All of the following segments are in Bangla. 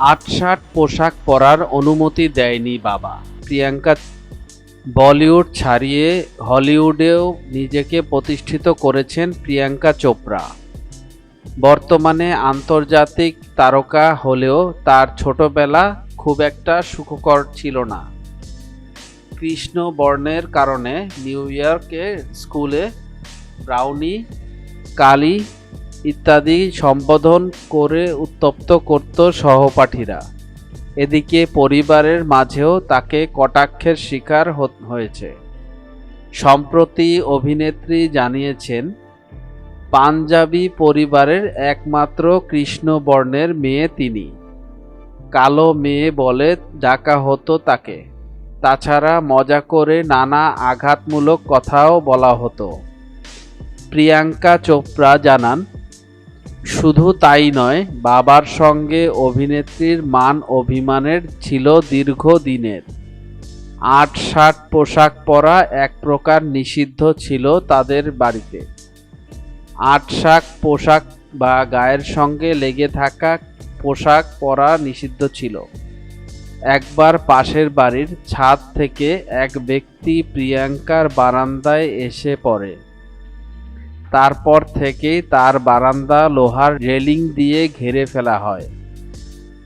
আটশাট পোশাক পরার অনুমতি দেয়নি বাবা। প্রিয়াঙ্কা বলিউড ছাড়িয়ে হলিউডেও নিজেকে প্রতিষ্ঠিত করেছেন প্রিয়াঙ্কা চোপড়া। বর্তমানে আন্তর্জাতিক তারকা হলেও তার ছোটবেলা খুব একটা সুখকর ছিল না। কৃষ্ণ বর্ণের কারণে নিউ ইয়র্কে স্কুলে ব্রাউনি কালি ইত্যাদি সম্বোধন করে উত্তপ্ত করত সহপাঠীরা। এদিকে পরিবারের মাঝেও তাকে কটাক্ষের শিকার হয়েছে। সম্প্রতি অভিনেত্রী জানিয়েছেন, পাঞ্জাবি পরিবারের একমাত্র কৃষ্ণবর্ণের মেয়ে তিনি। কালো মেয়ে বলে ডাকা হতো তাকে। তাছাড়া মজা করে নানা আঘাতমূলক কথাও বলা হতো। প্রিয়াঙ্কা চোপড়া জানান শুধু তাই নয়, বাবার সঙ্গে অভিনেত্রীর মান অভিমানের ছিল দীর্ঘদিনের। আট ষাট পোশাক পরা এক প্রকার নিষিদ্ধ ছিল তাদের বাড়িতে। আট শাক পোশাক বা গায়ের সঙ্গে লেগে থাকা পোশাক পরা নিষিদ্ধ ছিল। একবার পাশের বাড়ির ছাদ থেকে এক ব্যক্তি প্রিয়াঙ্কার বারান্দায় এসে পড়ে। তারপর থেকেই তার বারান্দা লোহার রেলিং দিয়ে ঘিরে ফেলা হয়।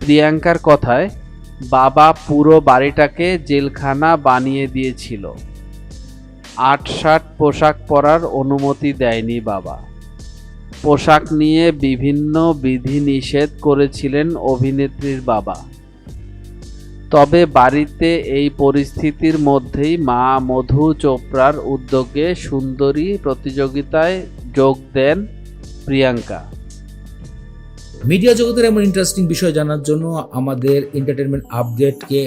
প্রিয়াঙ্কার কথায়, বাবা পুরো বাড়িটাকে জেলখানা বানিয়ে দিয়েছিল। আট ষাট পোশাক পরার অনুমতি দেয়নি বাবা। পোশাক নিয়ে বিভিন্ন বিধিনিষেধ করেছিলেন অভিনেত্রীর বাবা। তবে বাড়িতে এই পরিস্থিতির মধ্যেই মা মধু চোপড়ার উদ্যোগে সুন্দরী প্রতিযোগিতায় যোগ দেন প্রিয়াঙ্কা। মিডিয়া জগতের এমন ইন্টারেস্টিং বিষয় জানার জন্য আমাদের এন্টারটেনমেন্ট আপডেটকে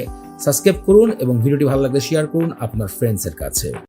সাবস্ক্রাইব করুন এবং ভিডিওটি ভালো লাগলে শেয়ার করুন আপনার ফ্রেন্ডসের কাছে।